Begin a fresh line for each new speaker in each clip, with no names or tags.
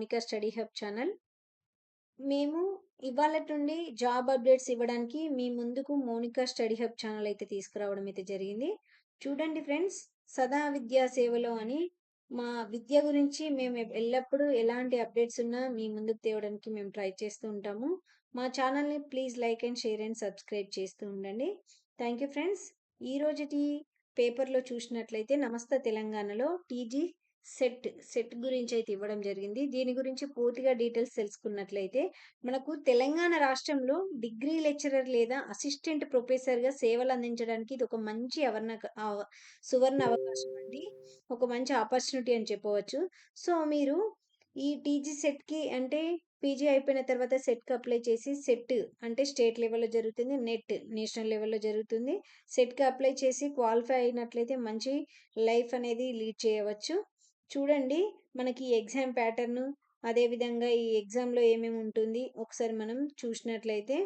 Monika study hub channel. మేము ఇవాళటి నుండి job updates ఇవ్వడానికి మీ ముందుకు మోనికా స్టడీ హబ్ ఛానల్ అయితే తీసుకురావడం అయితే జరిగింది. చూడండి ఫ్రెండ్స్, సదా విద్యా సేవలో అని మా విద్య గురించి మేము ఎల్లప్పుడూ ఎలాంటి అప్డేట్స్ ఉన్నా మీ ముందుకు తేవడానికి మేము ట్రై చేస్తూ ఉంటాము. మా ఛానల్‌ని please like and share and subscribe చేస్తూ ఉండండి. Thank you friends. రోజుటి పేపర్‌లో చూసినట్లయితే నమస్తే తెలంగాణలో టీజీ సెట్, సెట్ గురించి అయితే ఇవ్వడం జరిగింది. దీని గురించి పూర్తిగా డీటెయిల్స్ తెలుసుకున్నట్లయితే మనకు తెలంగాణ రాష్ట్రంలో డిగ్రీ లెక్చరర్ లేదా అసిస్టెంట్ ప్రొఫెసర్‌గా సేవలు అందించడానికి ఇది ఒక మంచి అవర్ణ సువర్ణ అవకాశం అండి. ఒక మంచి ఆపర్చునిటీ అని చెప్పవచ్చు. సో, మీరు ఈ టీజీ సెట్‌కి అంటే పీజీ అయిపోయిన తర్వాత సెట్‌కి అప్లై చేసి సెట్ అంటే స్టేట్ లెవెల్‌లో జరుగుతుంది. నెట్ నేషనల్ లెవెల్‌లో జరుగుతుంది. సెట్‌కి అప్లై చేసి క్వాలిఫై అయినట్లయితే మంచి లైఫ్ అనేది లీడ్ చేయవచ్చు. చూడండి మనకి ఎగ్జామ్ ప్యాటర్న్ అదేవిధంగా ఈ ఎగ్జామ్‌లో ఏమేమి ఉంటుంది ఒకసారి మనం చూసినట్లయితే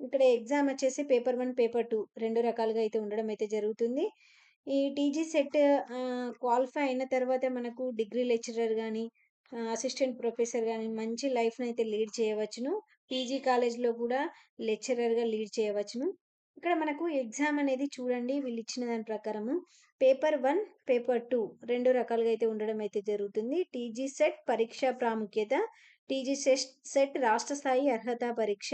ఇక్కడ ఎగ్జామ్ వచ్చేసి పేపర్ వన్ పేపర్ 2 2 రకాలుగా అయితే ఉండడం అయితే జరుగుతుంది. ఈ టీజీ సెట్ క్వాలిఫై అయిన తర్వాత మనకు డిగ్రీ లెక్చరర్ కానీ అసిస్టెంట్ ప్రొఫెసర్ కానీ మంచి లైఫ్‌నైతే లీడ్ చేయవచ్చును. పీజీ కాలేజ్‌లో కూడా లెక్చరర్‌గా లీడ్ చేయవచ్చును. ఇక్కడ మనకు ఎగ్జామ్ అనేది చూడండి వీళ్ళు ఇచ్చిన దాని ప్రకారము పేపర్ వన్ పేపర్ 2 2 రకాలుగా అయితే ఉండడం అయితే జరుగుతుంది. టీజీ సెట్ పరీక్ష ప్రాముఖ్యత, టీజీ సెట్ సెట్ రాష్ట్ర స్థాయి అర్హత పరీక్ష.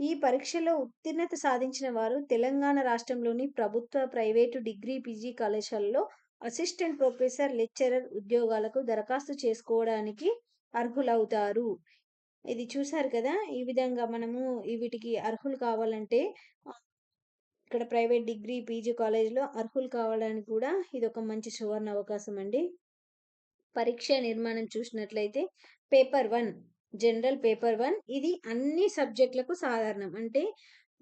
ఈ పరీక్షలో ఉత్తీర్ణత సాధించిన వారు తెలంగాణ రాష్ట్రంలోని ప్రభుత్వ, ప్రైవేటు డిగ్రీ, పీజీ కళాశాలలో అసిస్టెంట్ ప్రొఫెసర్, లెక్చరర్ ఉద్యోగాలకు దరఖాస్తు చేసుకోవడానికి అర్హులవుతారు. ఇది చూసారు కదా! ఈ విధంగా మనము వీటికి అర్హులు కావాలంటే ఇక్కడ ప్రైవేట్ డిగ్రీ, పీజీ కాలేజ్‌లో అర్హులు కావడానికి కూడా ఇది ఒక మంచి సువర్ణ అవకాశం అండి. పరీక్ష నిర్మాణం చూసినట్లయితే paper one general paper one ఇది అన్ని సబ్జెక్టులకు సాధారణం. అంటే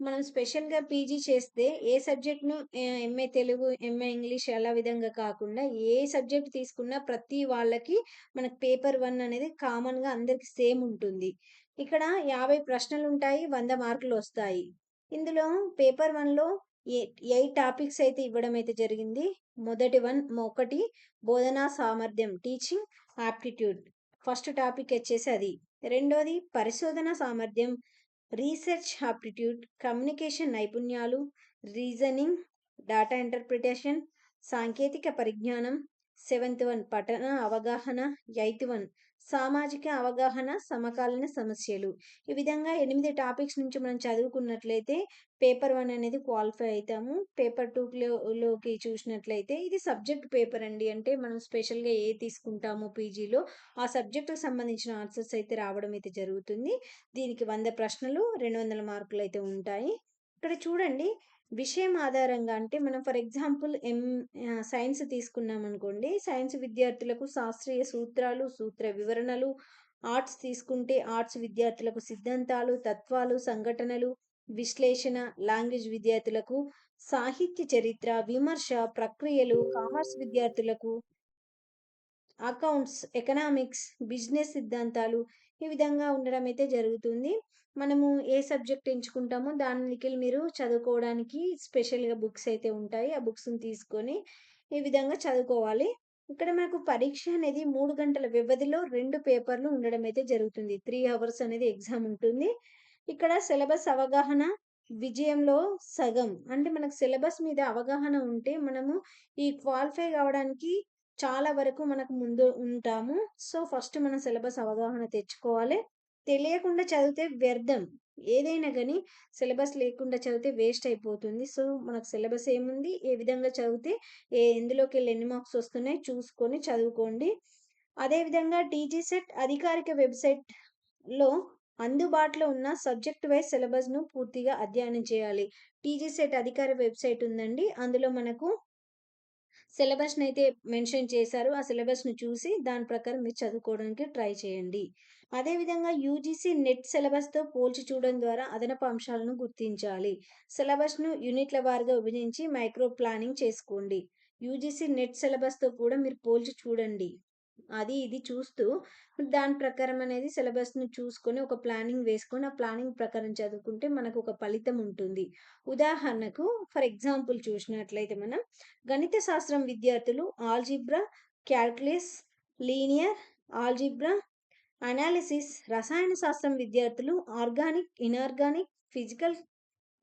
మనం స్పెషల్‌గా పీజీ చేస్తే ఏ సబ్జెక్ట్‌ను ఎంఏ తెలుగు, ఎంఏ ఇంగ్లీష్ అలా విధంగా కాకుండా ఏ సబ్జెక్ట్ తీసుకున్నా ప్రతి వాళ్ళకి మనకు పేపర్ వన్ అనేది కామన్‌గా అందరికి సేమ్ ఉంటుంది. ఇక్కడ యాభై ప్రశ్నలు ఉంటాయి వంద మార్కులు వస్తాయి ఇందులో పేపర్ వన్లో ఏ ఎయిట్ టాపిక్స్ అయితే ఇవ్వడం అయితే జరిగింది. మొదటి వన్ ఒకటి బోధనా సామర్థ్యం టీచింగ్ ఆప్టిట్యూడ్ ఫస్ట్ టాపిక్ వచ్చేసి అది. రెండోది పరిశోధన సామర్థ్యం, రీసెర్చ్ ఆప్టిట్యూడ్, కమ్యూనికేషన్ నైపుణ్యాలు, రీజనింగ్, డాటా ఇంటర్ప్రిటేషన్, సాంకేతిక పరిజ్ఞానం, సెవెంత్ వన్ పఠన అవగాహన, ఎయిత్ వన్ సామాజిక అవగాహన, సమకాలీన సమస్యలు. ఈ విధంగా ఎనిమిది టాపిక్స్ నుంచి మనం చదువుకున్నట్లయితే పేపర్ వన్ అనేది క్వాలిఫై అవుతాము పేపర్ 2లో లోకి చూసినట్లయితే ఇది సబ్జెక్ట్ పేపర్ అండి. అంటే మనం స్పెషల్‌గా ఏ తీసుకుంటామో పీజీలో ఆ సబ్జెక్టుకు సంబంధించిన ఆన్సర్స్ అయితే రావడం అయితే జరుగుతుంది. దీనికి వంద ప్రశ్నలు, 200 మార్కులు అయితే ఉంటాయి. ఇక్కడ చూడండి విషయం ఆధారంగా అంటే మనం ఫర్ ఎగ్జాంపుల్ ఎం సైన్స్ తీసుకున్నాం అనుకోండి సైన్స్ విద్యార్థులకు శాస్త్రీయ సూత్రాలు, సూత్ర వివరణలు, ఆర్ట్స్ తీసుకుంటే ఆర్ట్స్ విద్యార్థులకు సిద్ధాంతాలు, తత్వాలు, సంఘటనలు, విశ్లేషణ, లాంగ్వేజ్ విద్యార్థులకు సాహిత్య చరిత్ర, విమర్శ, ప్రక్రియలు, కామర్స్ విద్యార్థులకు అకౌంట్స్, ఎకనామిక్స్, బిజినెస్ సిద్ధాంతాలు ఈ విధంగా ఉండడం అయితే జరుగుతుంది. మనము ఏ సబ్జెక్ట్ ఎంచుకుంటామో దానికెళ్ళి మీరు చదువుకోవడానికి స్పెషల్‌గా బుక్స్ అయితే ఉంటాయి. ఆ బుక్స్‌ని తీసుకొని ఈ విధంగా చదువుకోవాలి. ఇక్కడ మనకు పరీక్ష అనేది మూడు గంటల వ్యవధిలో రెండు పేపర్‌లు ఉండడం అయితే జరుగుతుంది. త్రీ అవర్స్ అనేది ఎగ్జామ్ ఉంటుంది. ఇక్కడ సిలబస్ అవగాహన విజయంలో సగం. అంటే మనకు సిలబస్ మీద అవగాహన ఉంటే మనము ఈ క్వాలిఫై కావడానికి చాలా వరకు మనకు ముందు ఉంటాము. సో, ఫస్ట్ మనం సిలబస్ అవగాహన తెచ్చుకోవాలి. తెలియకుండా చదివితే వ్యర్థం. ఏదైనా కానీ సిలబస్ లేకుండా చదివితే వేస్ట్ అయిపోతుంది. సో, మనకు సిలబస్ ఏముంది? ఏ విధంగా చదివితే ఏ ఎందులోకెళ్ళి ఎన్ని మార్క్స్ వస్తున్నాయి చూసుకొని చదువుకోండి. అదేవిధంగా టీజీ సెట్ అధికారిక వెబ్‌సైట్‌లో అందుబాటులో ఉన్న సబ్జెక్ట్ వైస్ సిలబస్‌ను పూర్తిగా అధ్యయనం చేయాలి. టీజీ సెట్ అధికార వెబ్‌సైట్ ఉందండి. అందులో మనకు సిలబస్ని అయితే మెన్షన్ చేశారు. ఆ సిలబస్‌ని చూసి దాని ప్రకారం మీరు చదువుకోవడానికి ట్రై చేయండి. అదేవిధంగా యూజీసీ నెట్ సిలబస్‌తో పోల్చి చూడడం ద్వారా అదనపు అంశాలను గుర్తించాలి. సిలబస్‌ను యూనిట్ల వారిగా విభజించి మైక్రో ప్లానింగ్ చేసుకోండి. యూజీసీ నెట్ సిలబస్‌తో కూడా మీరు పోల్చి చూడండి. అది ఇది చూస్తూ దాని ప్రకారం అనేది సిలబస్‌ని చూసుకొని ఒక ప్లానింగ్ వేసుకొని ఆ ప్లానింగ్ ప్రకారం చదువుకుంటే మనకు ఒక ఫలితం ఉంటుంది. ఉదాహరణకు ఫర్ ఎగ్జాంపుల్ చూసినట్లయితే మనం గణిత శాస్త్రం విద్యార్థులు algebra, calculus, linear algebra analysis రసాయన శాస్త్రం విద్యార్థులు organic inorganic physical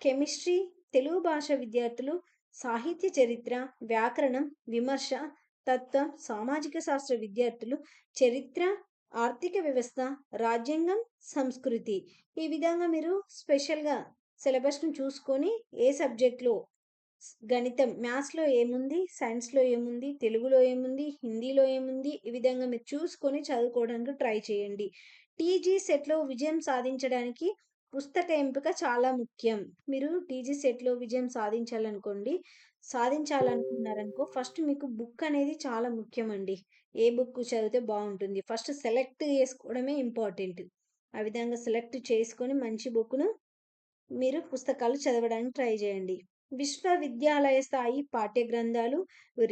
chemistry Telugu భాష విద్యార్థులు సాహిత్య చరిత్ర వ్యాకరణం విమర్శ తత్వం సామాజిక శాస్త్ర విద్యార్థులు చరిత్ర ఆర్థిక వ్యవస్థ రాజ్యాంగం సంస్కృతి. ఈ విధంగా మీరు స్పెషల్గా సిలబస్ను చూసుకొని ఏ సబ్జెక్ట్లో గణితం మ్యాథ్స్లో ఏముంది సైన్స్లో ఏముంది తెలుగులో ఏముంది హిందీలో ఏముంది ఈ విధంగా మీరు చూసుకొని చదువుకోవడానికి ట్రై చేయండి. టీజీ సెట్లో విజయం సాధించడానికి పుస్తక ఎంపిక చాలా ముఖ్యం. మీరు టీజీ సెట్లో విజయం సాధించాలనుకోండి సాధించాలనుకున్నారనుకో ఫస్ట్ మీకు బుక్ అనేది చాలా ముఖ్యమండి. ఏ బుక్ చదివితే బాగుంటుంది. ఫస్ట్ సెలెక్ట్ చేసుకోవడమే ఇంపార్టెంట్. ఆ విధంగా సెలెక్ట్ చేసుకొని మంచి బుక్ను మీరు పుస్తకాలు చదవడానికి ట్రై చేయండి. విశ్వవిద్యాలయ స్థాయి పాఠ్య గ్రంథాలు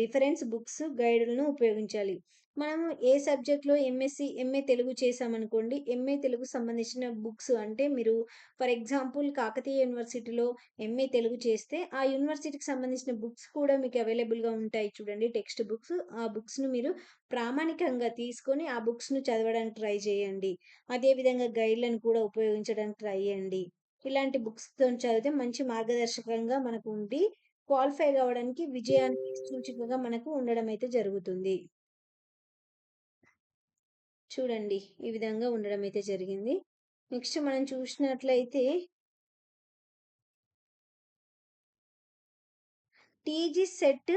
రిఫరెన్స్ బుక్స్ గైడ్లను ఉపయోగించాలి. మనము ఏ సబ్జెక్ట్లో ఎంఎస్సి ఎంఏ తెలుగు చేసామనుకోండి ఎంఏ తెలుగు సంబంధించిన బుక్స్ అంటే మీరు ఫర్ ఎగ్జాంపుల్ కాకతీయ యూనివర్సిటీలో ఎంఏ తెలుగు చేస్తే ఆ యూనివర్సిటీకి సంబంధించిన బుక్స్ కూడా మీకు అవైలబుల్గా ఉంటాయి చూడండి టెక్స్ట్ బుక్స్ ఆ బుక్స్ను మీరు ప్రామాణికంగా తీసుకొని ఆ బుక్స్ను చదవడానికి ట్రై చేయండి. అదేవిధంగా గైడ్లను కూడా ఉపయోగించడానికి ట్రై చేయండి. ఇలాంటి బుక్స్తో చదివితే మంచి మార్గదర్శకంగా మనకు ఉండి క్వాలిఫై కావడానికి విజయానికి సూచికగా మనకు ఉండడం అయితే జరుగుతుంది. చూడండి ఈ విధంగా ఉండడం అయితే జరిగింది. నెక్స్ట్ మనం చూసినట్లయితే టీజీ సెట్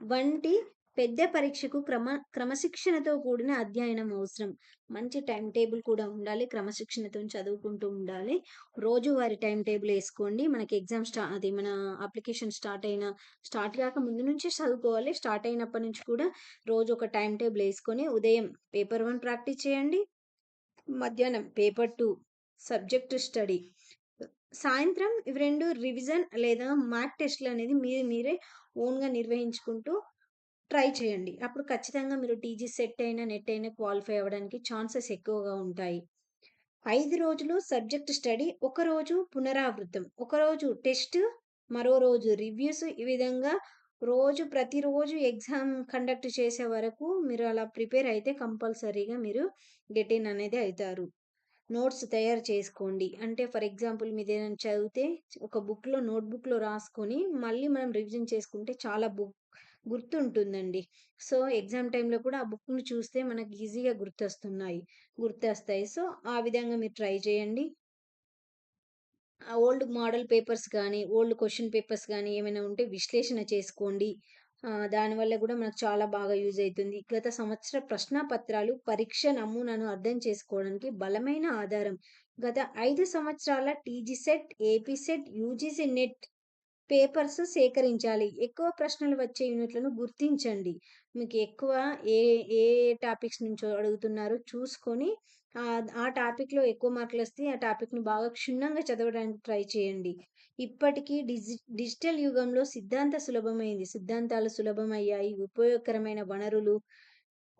వంటి పెద్ద పరీక్షకు క్రమ క్రమశిక్షణతో కూడిన అధ్యయనం అవసరం. మంచి టైం టేబుల్ కూడా ఉండాలి క్రమశిక్షణతో చదువుకుంటూ ఉండాలి. రోజువారి టైం టేబుల్ వేసుకోండి. మనకి ఎగ్జామ్ స్టా అది మన అప్లికేషన్ స్టార్ట్ అయిన స్టార్ట్ కాక ముందు నుంచే చదువుకోవాలి. స్టార్ట్ అయినప్పటి నుంచి కూడా రోజు ఒక టైం టేబుల్ వేసుకొని ఉదయం పేపర్ వన్ ప్రాక్టీస్ చేయండి. మధ్యాహ్నం పేపర్ టూ సబ్జెక్ట్ స్టడీ. సాయంత్రం ఇవి రెండు రివిజన్ లేదా మార్క్ టెస్ట్లు అనేది మీరు మీరే ఓన్గా నిర్వహించుకుంటూ ట్రై చేయండి. అప్పుడు ఖచ్చితంగా మీరు టీజీ సెట్ అయినా నెట్ అయినా క్వాలిఫై అవ్వడానికి ఛాన్సెస్ ఎక్కువగా ఉంటాయి. ఐదు రోజులు సబ్జెక్ట్ స్టడీ ఒక రోజు పునరావృతం ఒకరోజు టెస్ట్ మరో రోజు రివ్యూస్. ఈ విధంగా రోజు ప్రతిరోజు ఎగ్జామ్ కండక్ట్ చేసే వరకు మీరు అలా ప్రిపేర్ అయితే కంపల్సరీగా మీరు గెట్ ఇన్ అనేది అవుతారు. నోట్స్ తయారు చేసుకోండి. అంటే ఫర్ ఎగ్జాంపుల్ మీద ఏదైనా చదివితే ఒక బుక్లో నోట్బుక్లో రాసుకొని మళ్ళీ మనం రివిజన్ చేసుకుంటే చాలా బుక్ గుర్తుంటుందండి. సో ఎగ్జామ్ టైంలో కూడా ఆ బుక్ని చూస్తే మనకు ఈజీగా గుర్తొస్తున్నాయి. గుర్తొస్తాయి. సో ఆ విధంగా మీరు ట్రై చేయండి. ఓల్డ్ మోడల్ పేపర్స్ కానీ ఓల్డ్ క్వశ్చన్ పేపర్స్ కానీ ఏమైనా ఉంటే విశ్లేషణ చేసుకోండి. దానివల్ల కూడా మనకు చాలా బాగా యూజ్ అవుతుంది. గత సంవత్సర ప్రశ్నపత్రాలు పరీక్ష నమూనాను అర్థం చేసుకోవడానికి బలమైన ఆధారం. గత ఐదు సంవత్సరాల TG SET AP SET UGC NET papers సేకరించాలి. ఎక్కువ ప్రశ్నలు వచ్చే యూనిట్లను గుర్తించండి. మీకు ఎక్కువ ఏ ఏ టాపిక్స్ నుంచో అడుగుతున్నారో చూసుకొని ఆ టాపిక్లో ఎక్కువ మార్కులు వస్తే ఆ టాపిక్ని బాగా క్షుణ్ణంగా చదవడానికి ట్రై చేయండి. ఇప్పటికీ డిజి డిజిటల్ యుగంలో సిద్ధాంత సులభమైంది. సిద్ధాంతాలు సులభమయ్యాయి. ఉపయోగకరమైన వనరులు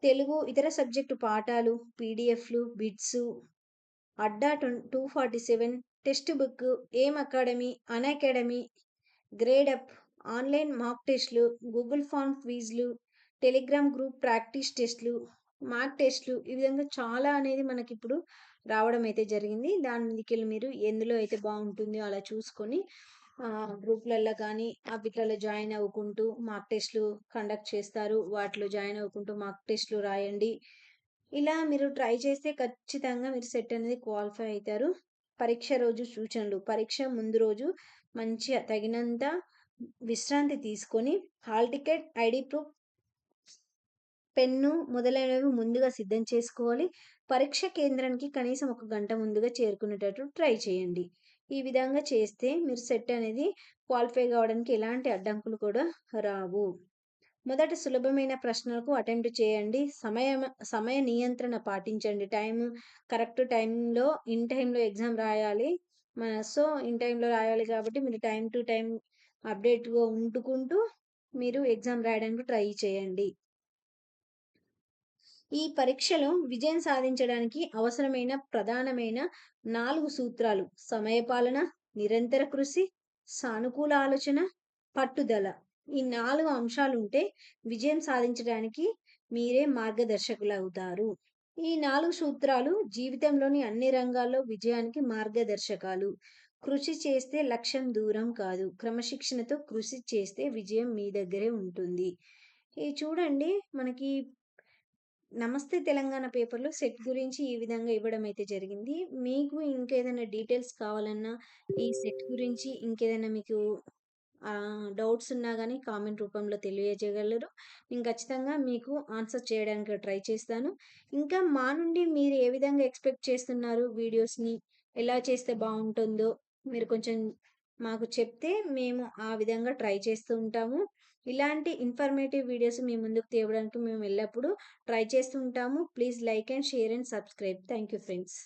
తెలుగు ఇతర సబ్జెక్టు పాఠాలు పీడిఎఫ్లు bits Adda two forty seven text book ఏం academy unacademy grade up. Online mock టెస్ట్లు గూగుల్ ఫామ్ క్విజ్లు టెలిగ్రామ్ గ్రూప్ ప్రాక్టీస్ టెస్ట్లు మార్క్ టెస్ట్లు ఈ విధంగా చాలా అనేది మనకి ఇప్పుడు రావడం అయితే జరిగింది. దాని మీదకి మీరు ఎందులో అయితే బాగుంటుందో అలా చూసుకొని గ్రూప్లలో కానీ ఆ వీటిలలో జాయిన్ అవ్వుకుంటూ మార్క్ టెస్ట్లు కండక్ట్ చేస్తారు. వాటిలో జాయిన్ అవ్వుకుంటూ మార్క్ టెస్ట్లు రాయండి. ఇలా మీరు ట్రై చేస్తే ఖచ్చితంగా మీరు సెట్ అనేది క్వాలిఫై అవుతారు. పరీక్ష రోజు సూచనలు పరీక్ష ముందు రోజు మంచిగా తగినంత విశ్రాంతి తీసుకొని hall ticket ID proof pen మొదలైనవి ముందుగా సిద్ధం చేసుకోవాలి. పరీక్ష కేంద్రానికి కనీసం ఒక గంట ముందుగా చేరుకునేటట్టు ట్రై చేయండి. ఈ విధంగా చేస్తే మీరు సెట్ అనేది క్వాలిఫై కావడానికి ఎలాంటి అడ్డంకులు కూడా రావు. మొదట సులభమైన ప్రశ్నలకు అటెంప్ట్ చేయండి. సమయం సమయ నియంత్రణ పాటించండి. టైం కరెక్ట్ టైంలో ఇన్ టైంలో ఎగ్జామ్ రాయాలి. మన సో ఇన్ టైంలో రాయాలి కాబట్టి మీరు టైం టు టైం అప్డేట్గా ఉంటుకుంటూ మీరు ఎగ్జామ్ రాయడానికి ట్రై చేయండి ఈ పరీక్షలో విజయం సాధించడానికి అవసరమైన ప్రధానమైన నాలుగు సూత్రాలు సమయపాలన నిరంతర కృషి సానుకూల ఆలోచన పట్టుదల ఈ నాలుగు అంశాలు ఉంటే విజయం సాధించడానికి మీరే మార్గదర్శకులవుతారు. ఈ నాలుగు సూత్రాలు జీవితంలోని అన్ని రంగాల్లో విజయానికి మార్గదర్శకాలు. కృషి చేస్తే లక్ష్యం దూరం కాదు. క్రమశిక్షణతో కృషి చేస్తే విజయం మీ దగ్గరే ఉంటుంది. ఇది చూడండి మనకి నమస్తే తెలంగాణ పేపర్‌లో సెట్ గురించి ఈ విధంగా ఇవ్వడం అయితే జరిగింది. మీకు ఇంకేదైనా డీటెయిల్స్ కావాలన్నా, ఈ సెట్ గురించి ఇంకేదైనా మీకు డౌట్స్ ఉన్నా కానీ కామెంట్ రూపంలో తెలియజేయగలరు. నేను ఖచ్చితంగా మీకు ఆన్సర్ చేయడానికి ట్రై చేస్తాను. ఇంకా మా నుండి మీరు ఏ విధంగా ఎక్స్‌పెక్ట్ చేస్తున్నారు వీడియోస్‌ని? ఎలా చేస్తే బాగుంటుందో మీరు కొంచెం మాకు చెప్తే మేము ఆ విధంగా ట్రై చేస్తూ ఉంటాము. ఇలాంటి ఇన్ఫర్మేటివ్ వీడియోస్ మీ ముందుకు తేవడానికి మేము ఎల్లప్పుడూ ట్రై చేస్తూ ఉంటాము. Please like and share and subscribe. Thank you friends.